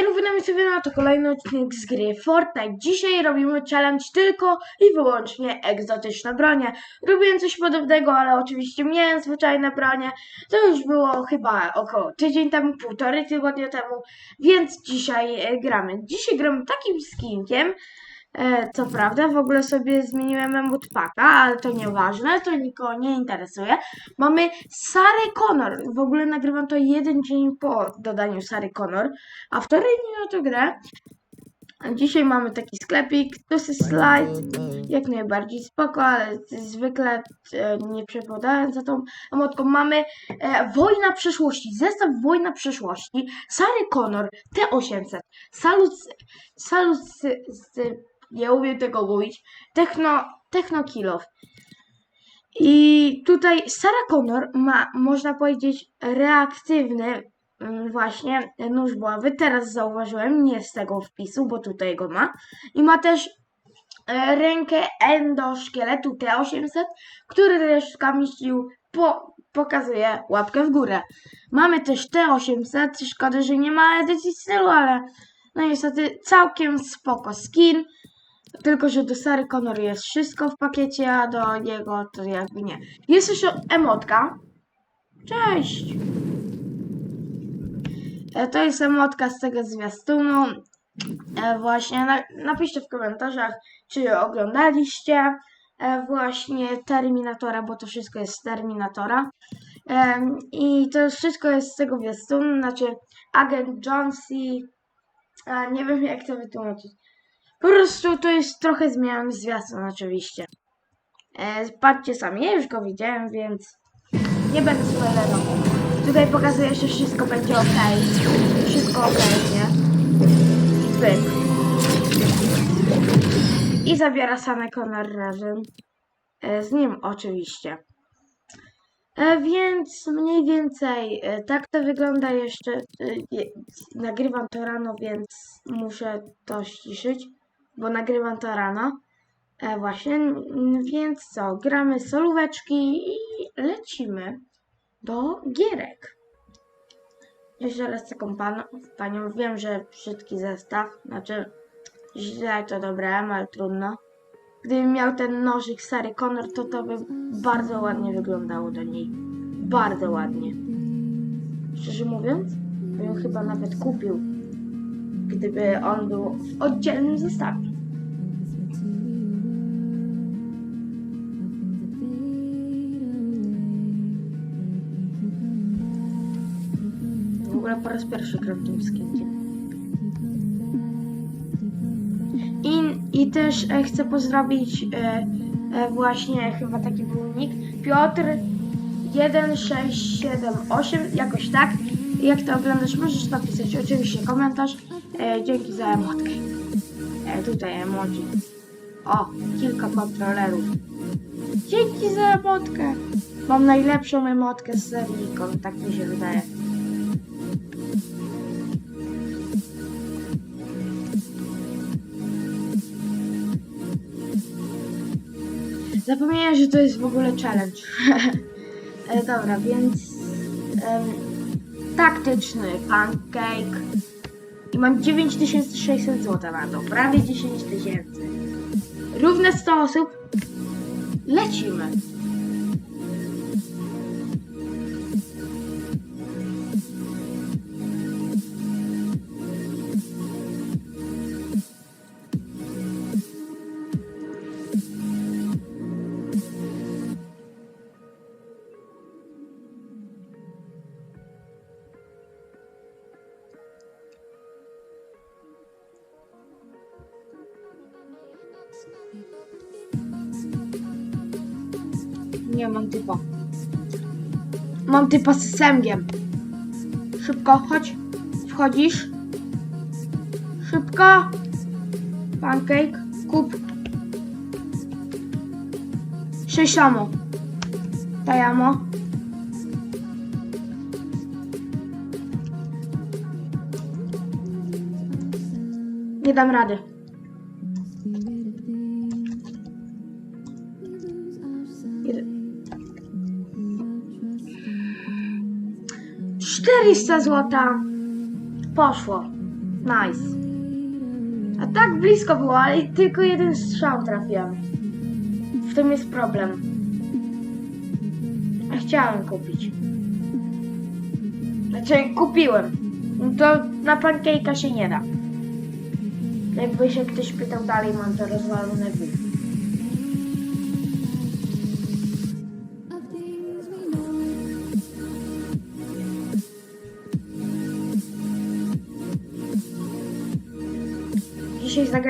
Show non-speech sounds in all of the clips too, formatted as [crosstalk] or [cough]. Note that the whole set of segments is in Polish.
Ej, wydamy sobie na to kolejny odcinek z gry Fortnite. Dzisiaj robimy challenge tylko i wyłącznie egzotyczne bronie. Robiłem coś podobnego, ale oczywiście miałem zwyczajne bronie. To już było chyba około tydzień temu, półtorej tygodnia temu, więc dzisiaj e, gramy. Dzisiaj gramy takim skinkiem. E, co prawda, w ogóle sobie zmieniłem emot paka, ale to nieważne, to nikogo nie interesuje. Mamy Sarę Connor. W ogóle nagrywam to jeden dzień po dodaniu Sary Connor, a wczoraj nie to grę. Dzisiaj mamy taki sklepik, to jest slide, jak najbardziej spoko, ale zwykle e, nie przepadając za tą emotką. Mamy e, Wojna Przyszłości, zestaw Wojna Przyszłości, Sary Connor, T800, Salut, Salut, z, z, nie umiem tego mówić, Techno, Techno Kilof. I tutaj Sarah Connor ma, można powiedzieć, reaktywny mm, właśnie nóż buławy. Teraz zauważyłem, nie z tego wpisu, bo tutaj go ma. I ma też e, rękę endoszkieletu T800, który resztkami sił po, pokazuje łapkę w górę. Mamy też T800, szkoda, że nie ma edycji stylu, ale no niestety całkiem spoko skin. Tylko, że do Sary Connor jest wszystko w pakiecie, a do niego to jakby nie. Jest jeszcze emotka. Cześć! E, To jest emotka z tego zwiastunu. E, Właśnie na, napiszcie w komentarzach, czy oglądaliście e, właśnie Terminatora, bo to wszystko jest z Terminatora. I to wszystko jest z tego zwiastunu, znaczy Agent Jonesy. Nie wiem jak to wytłumaczyć. Po prostu to jest trochę zmian zwiastun oczywiście. E, patrzcie sami, ja już go widziałem, więc nie będę spoilerował. Tutaj pokazuję, że wszystko będzie ok. Wszystko ok, nie? Pyk. I zabiera same Connor razem. E, z nim oczywiście. E, więc mniej więcej e, tak to wygląda jeszcze. Je, nagrywam to rano, więc muszę to ściszyć bo nagrywam to rano. E, właśnie, więc co, gramy solóweczki i lecimy do gierek. Jeszcze raz taką pan, panią, wiem, że brzydki zestaw, znaczy źle to dobrałem, ale trudno. Gdybym miał ten nożyk Sary Connor, to to by bardzo ładnie wyglądało do niej. Bardzo ładnie. Szczerze mówiąc, bym chyba nawet kupił, gdyby on był w oddzielnym zestawie. Po raz pierwszy gram tym skinkiem. I, I też e, chcę pozdrowić e, e, właśnie chyba taki był nick Piotr 1678 jakoś tak. Jak to oglądasz, możesz napisać oczywiście komentarz. E, dzięki za emotkę. E, tutaj emoji. O, kilka kontrolerów. Dzięki za emotkę. Mam najlepszą emotkę z serniką, tak mi się wydaje. Zapomniałem, że to jest w ogóle challenge. [laughs] e, dobra, więc taktyczny pancake. I mam 9600 zł na to, prawie 10 tysięcy. Równe 100 osób. Lecimy. Nie mam typa. Mam typa z semgiem. Szybko, chodź. Wchodzisz. Szybko. Pancake. Kup. Sześć amo. Daj amo. Nie dam rady. 400 złota. Poszło. Nice. A tak blisko było, ale tylko jeden strzał trafiłem. W tym jest problem. Chciałem kupić. Znaczy kupiłem. To na pancake'a się nie da. Jakby się ktoś pytał dalej, mam to rozwalone w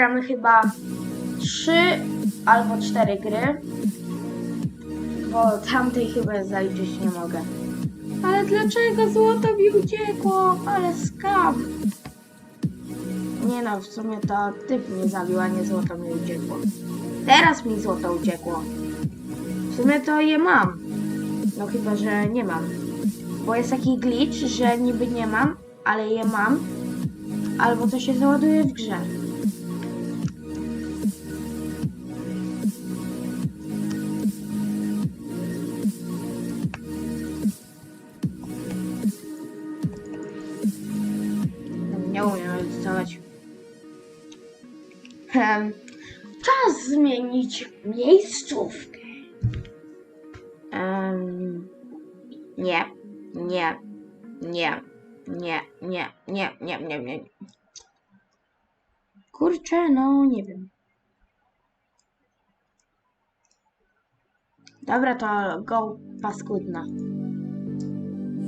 Zagramy chyba trzy albo cztery gry. Bo tamtej chyba zaliczyć nie mogę. Ale dlaczego złoto mi uciekło? Ale skam. Nie no, w sumie to typ mnie zabił, a nie złoto mi uciekło. Teraz mi złoto uciekło. W sumie to je mam. No chyba, że nie mam. Bo jest taki glitch, że niby nie mam, ale je mam. Albo to się załaduje w grze. Czas zmienić miejscówkę. Em, nie, nie, nie, nie, nie, nie, nie, nie, nie. Kurczę, no nie wiem. Dobra, to go paskudna.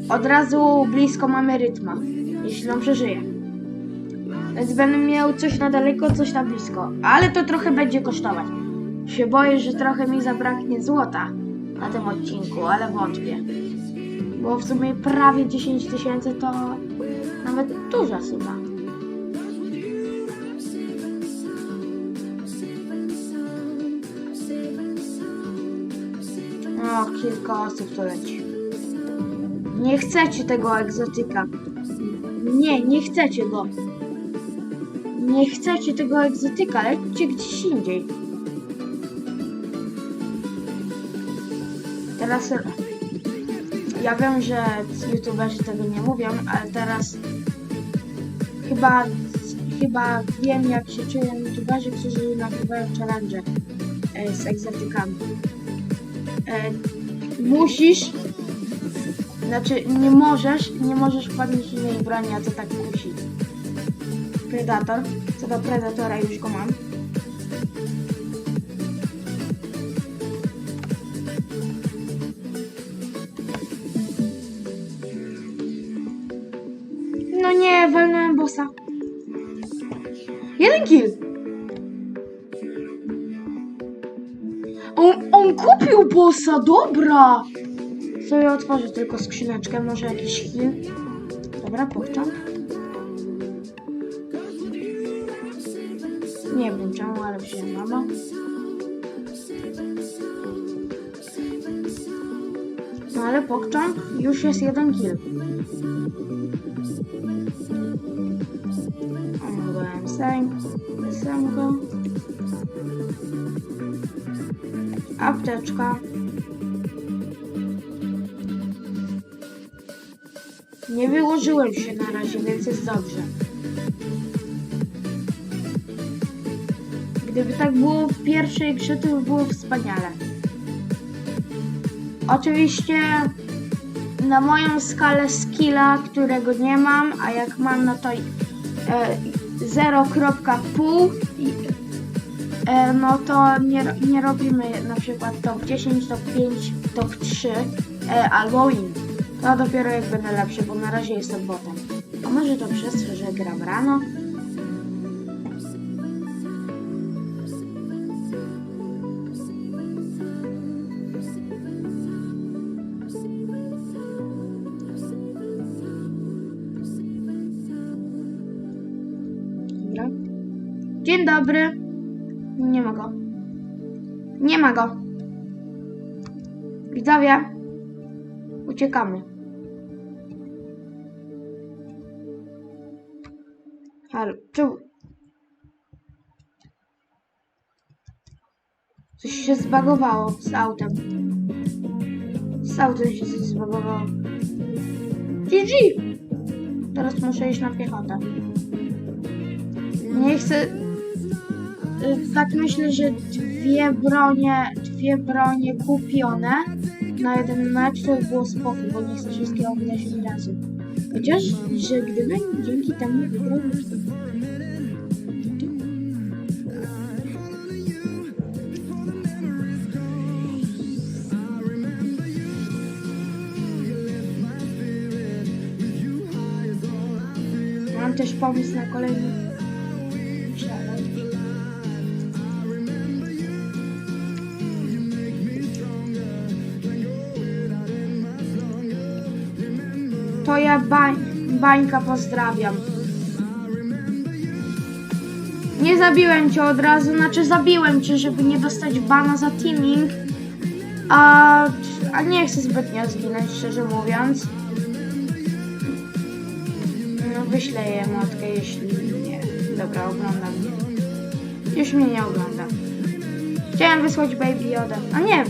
Od razu blisko mamy rytma, jeśli on przeżyje. Więc będę miał coś na daleko, coś na blisko. Ale to trochę będzie kosztować. Się boję, że trochę mi zabraknie złota na tym odcinku, ale wątpię. Bo w sumie prawie 10 tysięcy to nawet duża suma. O, kilka osób tu leci. Nie chcecie tego egzotyka. Nie, nie chcecie go. Nie chcecie tego egzotyka, lećcie gdzieś indziej. Teraz ja wiem, że youtuberzy tego nie mówią, ale teraz chyba chyba wiem jak się czują youtuberzy, którzy nagrywają challenge e, z egzotykami. E, musisz znaczy nie możesz, nie możesz podnieść innej broni, a to tak musi. Predator. Co do Predatora już go mam. No nie, walnąłem bossa. Jeden kill. On, on kupił bossa, dobra. Sobie otworzę tylko skrzyneczkę, może jakiś kill. Dobra, pokczam. Nie wiem czemu, ale wziąłem mama. No ale pokczam, już jest jeden kill. Byłem sam, sam go. Apteczka. Nie wyłożyłem się na razie, więc jest dobrze. Gdyby tak było w pierwszej grze, to by było wspaniale. Oczywiście na moją skalę skilla, którego nie mam, a jak mam, no to e, 0.5 i- e, no to nie, nie robimy na przykład top 10, top 5, top 3 e, albo win. To dopiero jak będę lepszy, bo na razie jestem botem. A może to przez to, że gram rano? Dzień dobry. Nie ma go. Nie ma go. Widzowie. Uciekamy. Halo, czemu? Coś się zbagowało z autem. Z autem się coś zbagowało. GG! Teraz muszę iść na piechotę. Nie chcę. Y, Tak myślę, że dwie bronie, dwie bronie kupione na jeden mecz to by było spoko, bo nie chcę wszystkiego wydać od razu. Chociaż, że gdybym dzięki temu wygrał, Mam też pomysł na kolejny To ja bań, bańka pozdrawiam. Nie zabiłem cię od razu, znaczy zabiłem cię, żeby nie dostać bana za teaming. A, a nie chcę zbytnio zginąć, szczerze mówiąc. No wyślę jej emotkę, jeśli nie. Dobra, ogląda mnie. Już mnie nie ogląda. Chciałem wysłać Baby Yoda. A nie,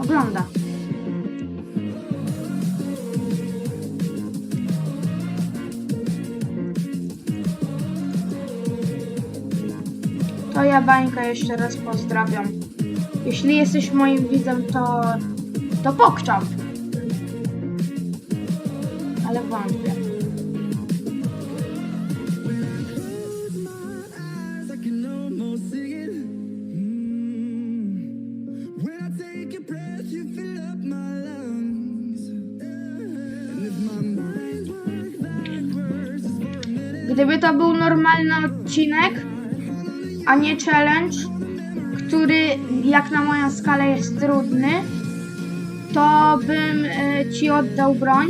ogląda. To ja Bańka jeszcze raz pozdrawiam. Jeśli jesteś moim widzem, to... to pokczam. Ale wątpię. Gdyby to był normalny odcinek, a nie challenge, który jak na moją skalę jest trudny, to bym e, ci oddał broń.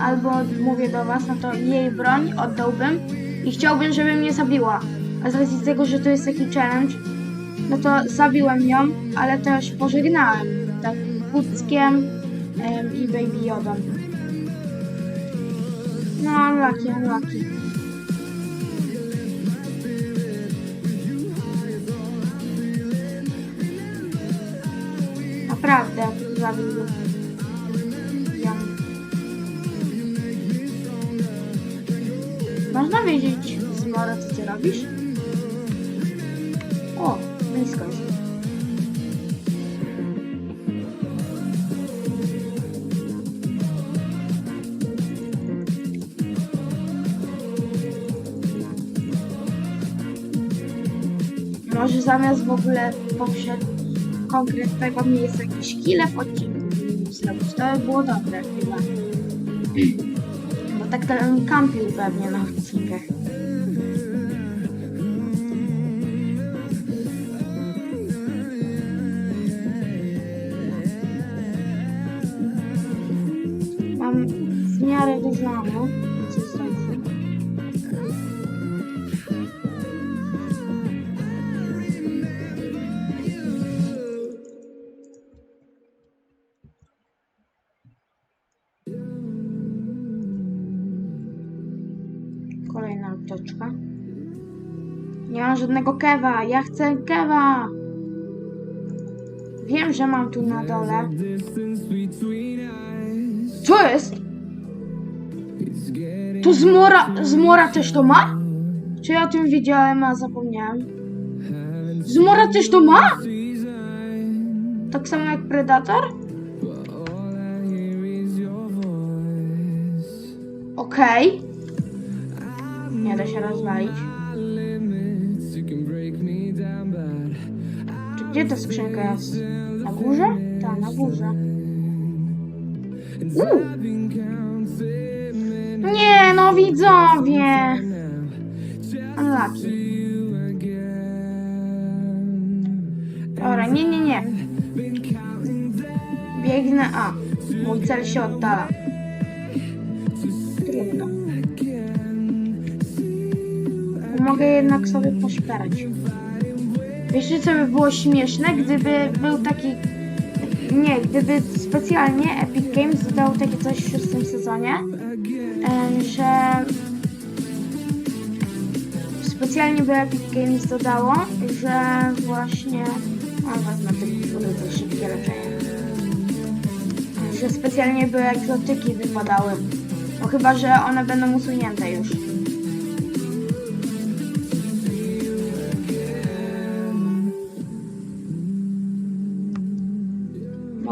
Albo mówię do was, no to jej broń oddałbym i chciałbym, żeby mnie zabiła. A z racji tego, że to jest taki challenge, no to zabiłem ją, ale też pożegnałem. Tak, Kuckiem em, i Baby Yodą. No, unlucky, unlucky. Naprawdę, zabiłbym. ją. Można wiedzieć, Zmora, co ty robisz? O, blisko jest. Może zamiast w ogóle poprzed konkretnego miejsca jakiś kile w odcinku zrobić, to by było dobre chyba. Bo tak ten kampił pewnie na odcinkach. Mam w miarę dużo ammo, żadnego kewa. Ja chcę kewa. Wiem, że mam tu na dole. Co jest? Tu zmora, zmora też to ma? Czy ja o tym wiedziałem, a zapomniałem? Zmora też to ma? Tak samo jak Predator? Okej. Nie da się rozwalić. Gdzie ta skrzynka jest? Na górze? Tak, na górze. Uuu. Nie, no widzowie. Unlucky. Dobra, nie, nie, nie. Biegnę A. Mój cel się oddala. Trudno. Mogę jednak sobie poszperać. Wiecie co by było śmieszne, gdyby był taki... Nie, gdyby specjalnie Epic Games dodał takie coś w szóstym sezonie, że specjalnie by Epic Games dodało, że właśnie... A wezmę tylko to szybkie leczenie. Że specjalnie by egzotyki wypadały. Bo chyba, że one będą usunięte już.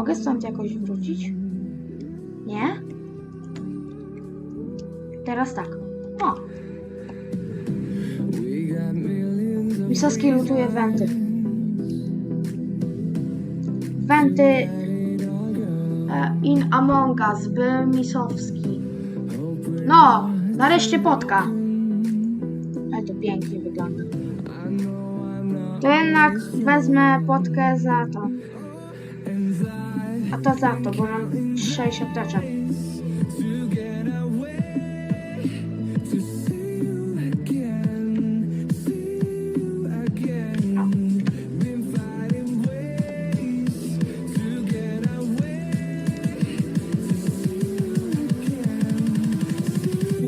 Mogę stąd jakoś wrócić? Nie? Teraz tak. O, Misowski lutuje wenty. Wenty e, in Among Us, by Misowski. No, nareszcie potka. Ale to pięknie wygląda. To jednak wezmę potkę za to. A to za to, bo mam 6 apteczek.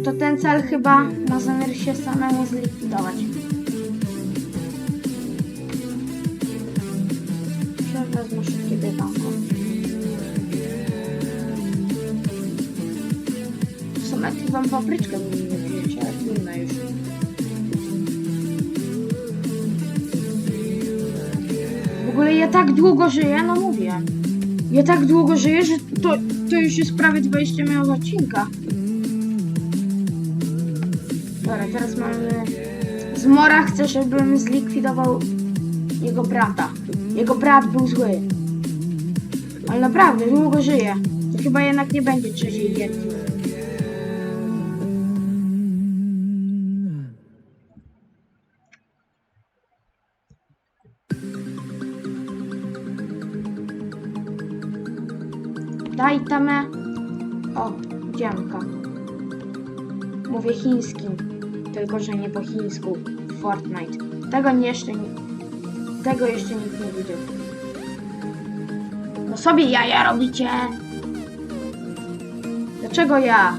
To ten cel chyba ma zamiar się samemu zlikwidować. Wam papryczkę ale trudno już. W ogóle ja tak długo żyję, no mówię. Ja tak długo żyję, że to, to już jest prawie 20 minut odcinka. Dobra, teraz mamy... Zmora chce, żebym zlikwidował jego brata. Jego brat był zły. Ale naprawdę, długo żyje. To chyba jednak nie będzie trzeciej gierki. Daj tamę. O, dziemka. Mówię chińskim, tylko że nie po chińsku. Fortnite. Tego jeszcze nie, tego jeszcze nikt nie widział. No sobie jaja robicie. Dlaczego ja?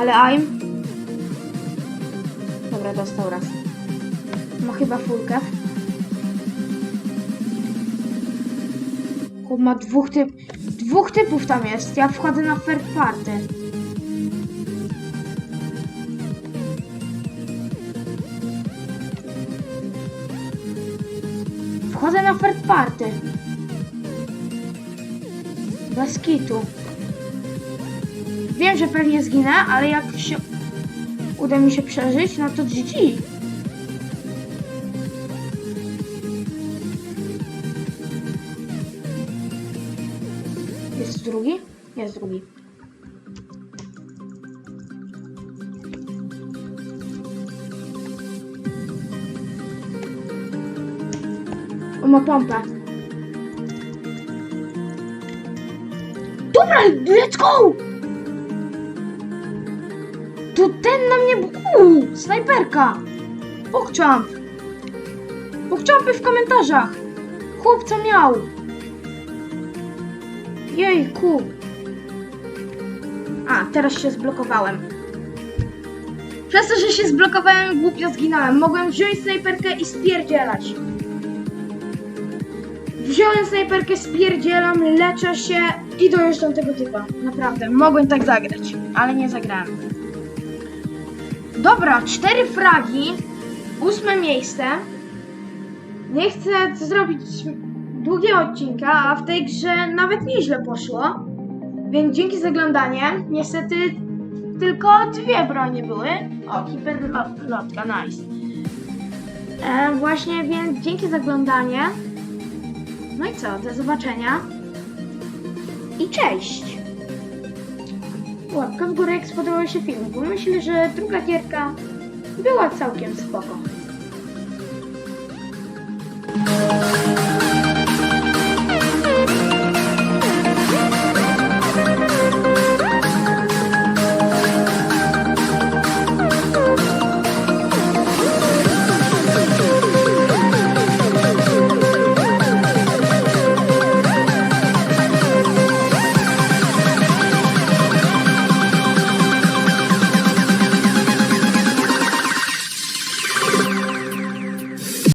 Ale I'm Dobra, dostał raz. Ma chyba fulkę. Chłop ma dwóch typ... Dwóch typów tam jest. Ja wchodzę na third party. Wchodzę na third party. Bez kitu. Wiem, że pewnie zginę, ale jak się uda mi się przeżyć, no to GG. Jest drugi? Jest drugi. On ma pompę. Dobra, let's go! To ten na mnie... Uuu, snajperka! Pokczamp! Pokczampy w komentarzach! Chłop co miał! Jejku! A, teraz się zblokowałem. Przez to, że się zblokowałem, głupio zginąłem. Mogłem wziąć snajperkę i spierdzielać. Wziąłem snajperkę, spierdzielam, leczę się i dojeżdżam tego typa. Naprawdę, mogłem tak zagrać, ale nie zagrałem. Dobra, cztery fragi, ósme miejsce. Nie chcę zrobić długiego odcinka, a w tej grze nawet nieźle poszło. Więc dzięki za oglądanie. Niestety tylko dwie bronie były. O, hiperlotka, nice. E, właśnie, więc dzięki za oglądanie. No i co, do zobaczenia. I cześć! Łapka w górę, jak spodobał się film, bo myślę, że druga gierka była całkiem spoko.